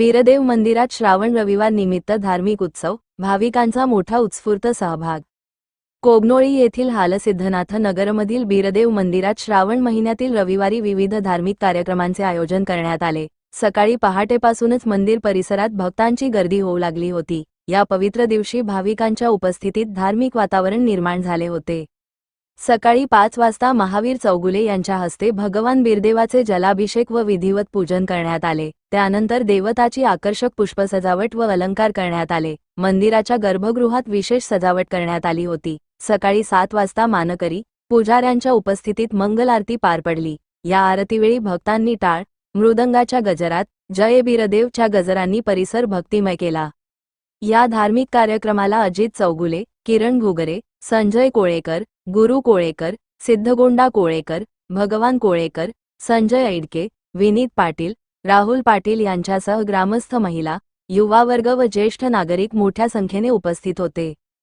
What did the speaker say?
बीरदेव मंदिरात श्रावण रविवार निमित्त धार्मिक उत्सव भाविकांचा मोठा उत्स्फूर्त सहभाग. कोगनोळी येथील हालसिद्धनाथ नगरमधील बीरदेव मंदिरात श्रावण महिन्यातील रविवारी विविध धार्मिक कार्यक्रमांचे आयोजन करण्यात आले. सकाळी पहाटेपासूनच मंदिर परिसरात भक्तांची गर्दी होऊ लागली होती. या पवित्र दिवशी भाविकांच्या उपस्थितीत धार्मिक वातावरण निर्माण झाले होते. सकाळी पाच वाजता महावीर चौगुले यांच्या हस्ते भगवान बिरदेवाचे जलाभिषेक व विधिवत पूजन करण्यात आले. त्यानंतर देवताची आकर्षक पुष्पसजावट व अलंकार करण्यात आले. मंदिराच्या गर्भगृहात विशेष सजावट करण्यात आली होती. सकाळी सात वाजता मानकरी पुजाऱ्यांच्या उपस्थितीत मंगल आरती पार पडली. या आरतीवेळी भक्तांनी टाळ मृदंगाच्या गजरात जय बिरदेवच्या गजरांनी परिसर भक्तिमय केला. या धार्मिक कार्यक्रमाला अजित चौगुले किरण घुगरे संजय कोळेकर गुरु कोळेकर सिद्धगोंडा कोळेकर भगवान कोळेकर संजय ऐडके विनीत पाटील राहुल पाटील यांच्यासह ग्रामस्थ महिला युवा वर्ग व ज्येष्ठ नागरिक मोठ्या संख्येने उपस्थित होते.